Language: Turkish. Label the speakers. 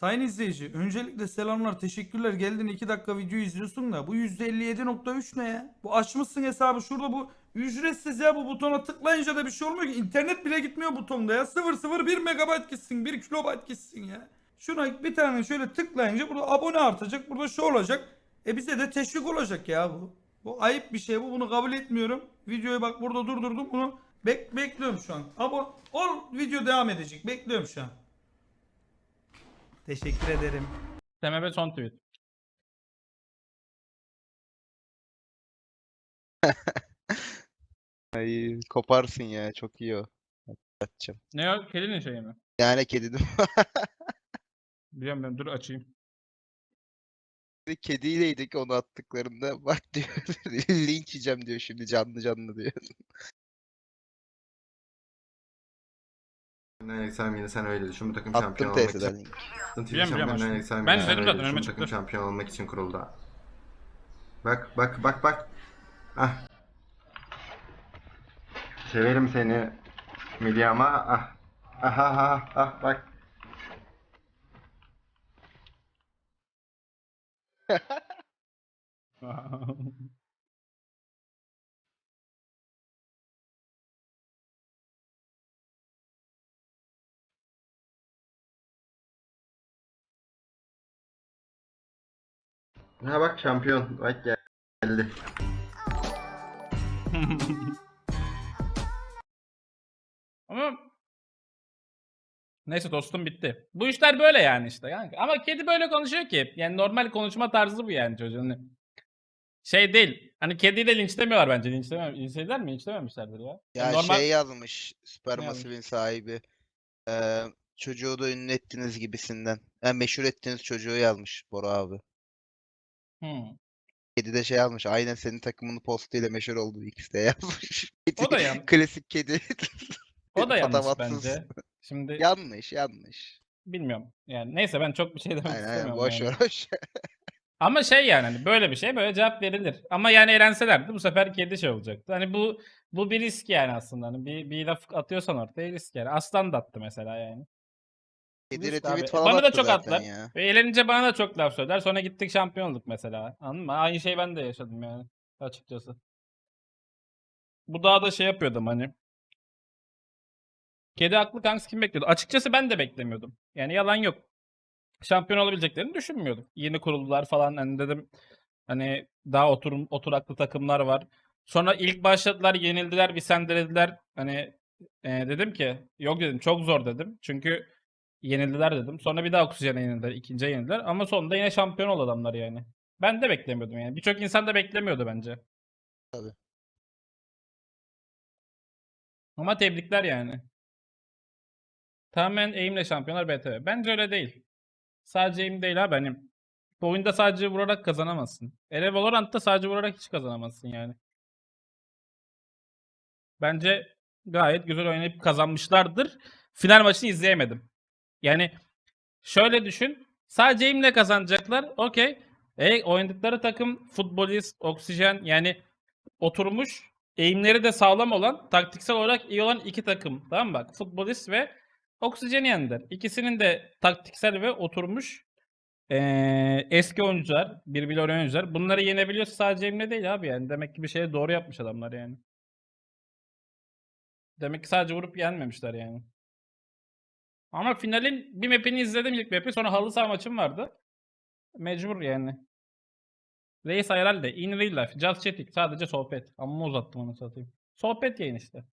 Speaker 1: Sayın izleyici, öncelikle selamlar, teşekkürler. Geldin 2 dakika video izliyorsun da bu %57.3 ne ya? Bu açmışsın hesabı şurada bu ücretsiz ya bu butona tıklayınca da bir şey olmuyor ki. İnternet bile gitmiyor butonda ya. 001 megabayt gitsin, 1 kilobayt gitsin ya. Şuna bir tane şöyle tıklayınca burada abone artacak, burada şu olacak. E bize de teşvik olacak ya bu. Bu ayıp bir şey bu, bunu kabul etmiyorum. Videoyu bak burada durdurdum bunu. Bek bekliyorum şu an. Abo ol video devam edecek. Bekliyorum şu an. Teşekkür ederim.
Speaker 2: TMB son tweet.
Speaker 3: Ay koparsın ya çok iyi o. Atacağım.
Speaker 2: Ne o? Kedinin şeyi mi?
Speaker 3: Yani kedi de-
Speaker 2: Biliyorum ben dur açayım.
Speaker 3: kediyleydik onu attıklarında bak diyor linç yiyeceğim diyor şimdi canlı canlı diyor.
Speaker 4: Sen yine sen öyle düşün. Bu takım
Speaker 3: Attım
Speaker 4: şampiyon olmak için.
Speaker 3: link.
Speaker 2: Biliyorum, biliyorum aşkım.
Speaker 4: Sen
Speaker 2: Ben
Speaker 4: yine sen
Speaker 2: izledim
Speaker 4: öyle
Speaker 2: zaten,
Speaker 4: düşün.
Speaker 2: önüme
Speaker 4: Bu takım
Speaker 2: çıktı.
Speaker 4: şampiyon olmak için kuruldu. Bak bak bak bak. Ah. Severim seni. Milli ama ah. Ah ah ah ah bak. Ha bak şampiyon. Bak gel- geldi.
Speaker 2: Ama Neyse dostum bitti. Bu işler böyle yani işte. Yani. Ama kedi böyle konuşuyor ki. Yani normal konuşma tarzı bu yani çocuğun. Hani Şey değil. Hani kediyi de linçlemiyorlar bence. Linçlemiyor. Linçlediler mi? Linçlememişlerdir ya.
Speaker 3: Ya
Speaker 2: Yani normal...
Speaker 3: şey yazmış
Speaker 2: Ne
Speaker 3: Supermassive'in sahibi. Eee çocuğu da ünlü ettiniz gibisinden. Yani meşhur ettiğiniz çocuğu yazmış Bora abi.
Speaker 2: Hmm.
Speaker 3: Kedi de şey yazmış. Aynen senin takımının postuyla meşhur olduğu ikisi de yazmış.
Speaker 2: O da yan-
Speaker 3: Klasik kedi.
Speaker 2: O da yanlış
Speaker 3: Patavatsız.
Speaker 2: bence. Şimdi
Speaker 3: yanlış yanlış.
Speaker 2: bilmiyorum. Yani neyse ben çok bir şey demek
Speaker 3: Aynen aynen
Speaker 2: istemiyorum.
Speaker 3: boş
Speaker 2: yani.
Speaker 3: ver boş ver.
Speaker 2: Ama şey yani hani böyle bir şey böyle cevap verilir. Ama yani eğlenselerdi bu sefer kedi şey olacaktı. Hani bu bu bir risk yani aslında. Hani bir, bir laf atıyorsan ortaya risk yani. Aslan da attı mesela yani.
Speaker 3: Kedi retweet falan
Speaker 2: bana da çok
Speaker 3: zaten
Speaker 2: attılar.
Speaker 3: ya.
Speaker 2: Ve eğlenince bana da çok laf söyler. Sonra gittik şampiyon olduk mesela. Anladın mı? Aynı şeyi ben de yaşadım yani. Açıkçası. Bu daha da şey yapıyordum hani. Kedi haklı kanks kim bekliyordu? Açıkçası ben de beklemiyordum. Yani yalan yok. Şampiyon olabileceklerini düşünmüyordum. Yeni kuruldular falan hani dedim hani daha oturum, oturaklı takımlar var. Sonra ilk başladılar, yenildiler, bir sendelediler. Hani e, dedim ki yok dedim çok zor dedim. Çünkü yenildiler dedim. Sonra bir daha oksijene yenildiler, ikinciye yenildiler. Ama sonunda yine şampiyon oldu adamlar yani. Ben de beklemiyordum yani. Birçok insan da beklemiyordu bence.
Speaker 3: Tabii.
Speaker 2: Ama tebrikler yani. Tamamen eğimle şampiyonlar BTV. Bence öyle değil. Sadece eğim değil ha benim. Bu oyunda sadece vurarak kazanamazsın. Ele Valorant'ta sadece vurarak hiç kazanamazsın yani. Bence gayet güzel oynayıp kazanmışlardır. Final maçını izleyemedim. Yani şöyle düşün. Sadece eğimle kazanacaklar. Okey. E, oynadıkları takım futbolist, oksijen yani oturmuş eğimleri de sağlam olan, taktiksel olarak iyi olan iki takım. Tamam? Bak futbolist ve oksijen yendiler. İkisinin de taktiksel ve oturmuş eee, eski oyuncular, oynayan oyuncular. Bunları yenebiliyorsa sadece eğimle değil abi yani. Demek ki bir şeye doğru yapmış adamlar yani. Demek ki sadece vurup yenmemişler yani. Ama finalin bir map'ini izledim ilk map'i. Sonra halı saha maçım vardı. Mecbur yani. Reis Ayral de in real life. Just chatting. Sadece sohbet. Amma uzattım onu satayım. Sohbet yayın işte.